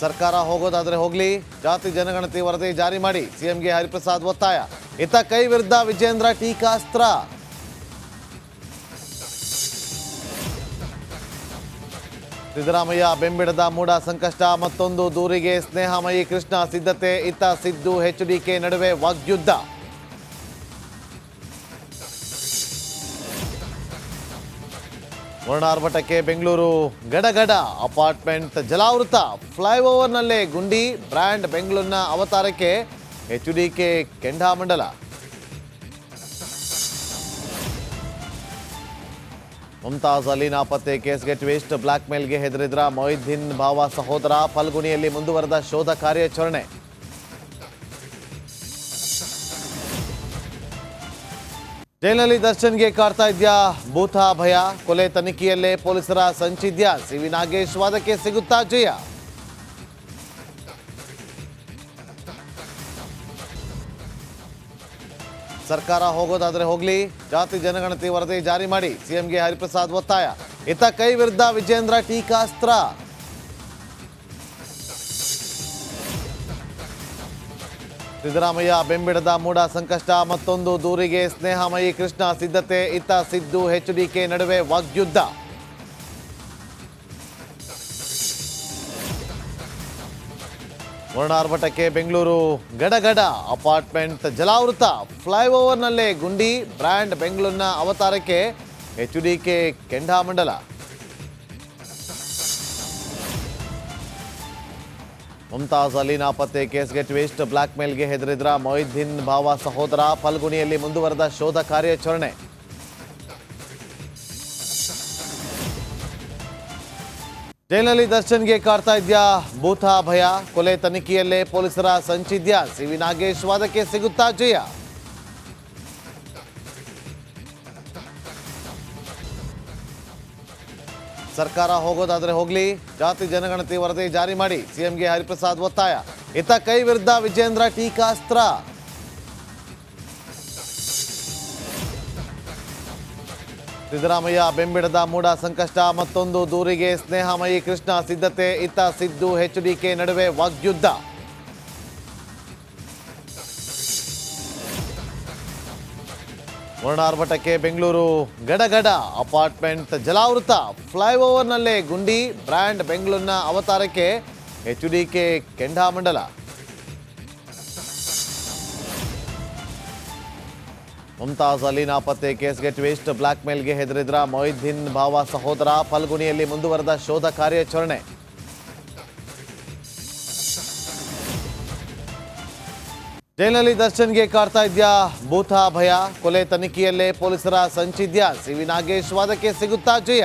ಸರ್ಕಾರ ಹೋಗೋದಾದರೆ ಹೋಗಲಿ, ಜಾತಿ ಜನಗಣತಿ ವರದಿ ಜಾರಿ ಮಾಡಿ, ಸಿಎಂಗೆ ಹರಿಪ್ರಸಾದ್ ಒತ್ತಾಯ. ಇತ್ತ ಕೈ ವಿರುದ್ಧ ವಿಜೇಂದ್ರ ಟೀಕಾಸ್ತ್ರ. ಸಿದ್ದರಾಮಯ್ಯ ಬೆಂಬಿಡದ ಮೂಡ ಸಂಕಷ್ಟ, ಮತ್ತೊಂದು ದೂರಿಗೆ ಸ್ನೇಹಮಯಿ ಕೃಷ್ಣ ಸಿದ್ಧತೆ ಇತ್ತ ಸಿದ್ದು ಎಚ್ಡಿಕೆ ನಡುವೆ ವಾಗ್ಯುದ್ಧ. ವರ್ಣಾರ್ಭಟಕ್ಕೆ ಬೆಂಗಳೂರು ಗಡಗಡ. ಅಪಾರ್ಟ್ಮೆಂಟ್ ಜಲಾವೃತ ಫ್ಲೈಓವರ್ನಲ್ಲೇ ಗುಂಡಿ, ಬ್ರ್ಯಾಂಡ್ ಬೆಂಗಳೂರಿನ ಅವತಾರಕ್ಕೆ ಎಚ್ ಡಿ ಕೆ ಕೆಂಡಾಮಂಡಲ. ಮುಮ್ತಾಜ್ ಅಲಿ ನಾಪತ್ತೆ ಕೇಸ್ಗೆ ಟ್ವಿಸ್ಟ್ ಬ್ಲಾಕ್ ಮೇಲ್ಗೆ ಹೆದರಿದ್ರ ಮೊಹಿದ್ದೀನ್ ಭಾವ ಸಹೋದರ. ಫಲ್ಗುಣಿಯಲ್ಲಿ ಮುಂದುವರೆದ ಶೋಧ ಕಾರ್ಯಾಚರಣೆ. ಜೈಲಿನಲ್ಲಿ ದರ್ಶನ್ಗೆ ಕಾಡ್ತಾ ಇದ್ಯಾ? ಭೂತ, ಭಯ, ಕೊಲೆ ತನಿಖೆಯಲ್ಲೇ ಪೊಲೀಸರ ಸಂಚಿದ್ಯ? ಸಿವಿ ನಾಗೇಶ್ ವಾದಕ್ಕೆ ಸಿಗುತ್ತಾ ಜಯ? ಸರ್ಕಾರ ಹೋಗೋದಾದ್ರೆ ಹೋಗ್ಲಿ, ಜಾತಿ ಜನಗಣತಿ ವರದಿ ಜಾರಿ ಮಾಡಿ, ಸಿಎಂಗೆ ಹರಿಪ್ರಸಾದ್ ಒತ್ತಾಯ. ಇತ್ತ ಕೈ ವಿರುದ್ಧ ವಿಜೇಂದ್ರ ಟೀಕಾಸ್ತ್ರ. ಸಿದ್ದರಾಮಯ್ಯ, ಬೆಂಬಿಡದ ಮೂಡ ಸಂಕಷ್ಟ, ಮತ್ತೊಂದು ದೂರಿಗೆ ಸ್ನೇಹಮಯಿ ಕೃಷ್ಣ ಸಿದ್ಧತೆ, ಇತ್ತ ಸಿದ್ದು ಎಚ್ಡಿಕೆ ನಡುವೆ ವಾಗ್ಯುದ್ಧ. ವರ್ಣಾರ್ಭಟಕ್ಕೆ ಬೆಂಗಳೂರು ಗಡಗಡ. ಅಪಾರ್ಟ್ಮೆಂಟ್ ಜಲಾವೃತ ಫ್ಲೈಓವರ್ನಲ್ಲೇ ಗುಂಡಿ, ಬ್ರ್ಯಾಂಡ್ ಬೆಂಗಳೂರಿನ ಅವತಾರಕ್ಕೆ ಎಚ್ ಡಿಕೆ ಕೆಂಡಾಮಂಡಲ. ಮುಮ್ತಾಜ್ ಅಲಿ ನಾಪತ್ತೆ ಕೇಸ್ಗೆ ಟ್ವಿಸ್ಟ್ ಬ್ಲಾಕ್ ಮೇಲ್ಗೆ ಹೆದರಿದ್ರ ಮೊಹಿದ್ದೀನ್ ಭಾವ ಸಹೋದರ. ಫಲ್ಗುಣಿಯಲ್ಲಿ ಮುಂದುವರೆದ ಶೋಧ ಕಾರ್ಯಾಚರಣೆ. ಜೈಲಿನಲ್ಲಿ ದರ್ಶನ್ಗೆ ಕಾಡ್ತಾ ಇದ್ಯಾ ಭೂತ ಭಯ ಕೊಲೆ ತನಿಖೆಯಲ್ಲೇ ಪೊಲೀಸರ ಸಂಚಿದ್ಯಾ? ಸಿವಿ ನಾಗೇಶ್ ವಾದಕ್ಕೆ ಸಿಗುತ್ತಾ ಜಯ? ಸರ್ಕಾರ ಹೋಗೋದಾದರೆ ಹೋಗಲಿ, ಜಾತಿ ಜನಗಣತಿ ವರದಿ ಜಾರಿ ಮಾಡಿ ಸಿಎಂಗೆ ಹರಿಪ್ರಸಾದ್ ಒತ್ತಾಯ. ಇತ್ತ ಕೈ ವಿರುದ್ಧ ವಿಜೇಂದ್ರ ಟೀಕಾಸ್ತ್ರ. ಸಿದ್ದರಾಮಯ್ಯ ಬೆಂಬಿಡದ ಮೂಡ ಸಂಕಷ್ಟ, ಮತ್ತೊಂದು ದೂರಿಗೆ ಸ್ನೇಹಮಯಿ ಕೃಷ್ಣ ಸಿದ್ಧತೆ ಇತ್ತ ಸಿದ್ದು ಎಚ್ಡಿಕೆ ನಡುವೆ ವಾಗ್ಯುದ್ಧ. ವರ್ಣಾರ್ಭಟಕ್ಕೆ ಬೆಂಗಳೂರು ಗಡಗಡ. ಅಪಾರ್ಟ್ಮೆಂಟ್ ಜಲಾವೃತ ಫ್ಲೈಓವರ್ನಲ್ಲೇ ಗುಂಡಿ ಬ್ರ್ಯಾಂಡ್ ಬೆಂಗಳೂರಿನ ಅವತಾರಕ್ಕೆ ಎಚ್ ಡಿ ಕೆ ಕೆಂಡಾಮಂಡಲ. ಮುಮ್ತಾಜ್ ಅಲಿ ನಾಪತ್ತೆ ಕೇಸ್ಗೆ ಟ್ವಿಸ್ಟ್ ಬ್ಲಾಕ್ ಮೇಲ್ಗೆ ಹೆದರಿದ್ರ ಮೊಹಿದ್ದೀನ್ ಭಾವ ಸಹೋದರ. ಫಲ್ಗುಣಿಯಲ್ಲಿ ಮುಂದುವರೆದ ಶೋಧ ಕಾರ್ಯಾಚರಣೆ. ಜೈಲಿನಲ್ಲಿ ದರ್ಶನ್ಗೆ ಕಾಡ್ತಾ ಇದೆಯಾ ಭೂತ ಭಯ ಕೊಲೆ ತನಿಖೆಯಲ್ಲೇ ಪೊಲೀಸರ ಸಂಚಿದ್ಯ? ಸಿವಿ ನಾಗೇಶ್ ವಾದಕ್ಕೆ ಸಿಗುತ್ತಾ ಜಯ?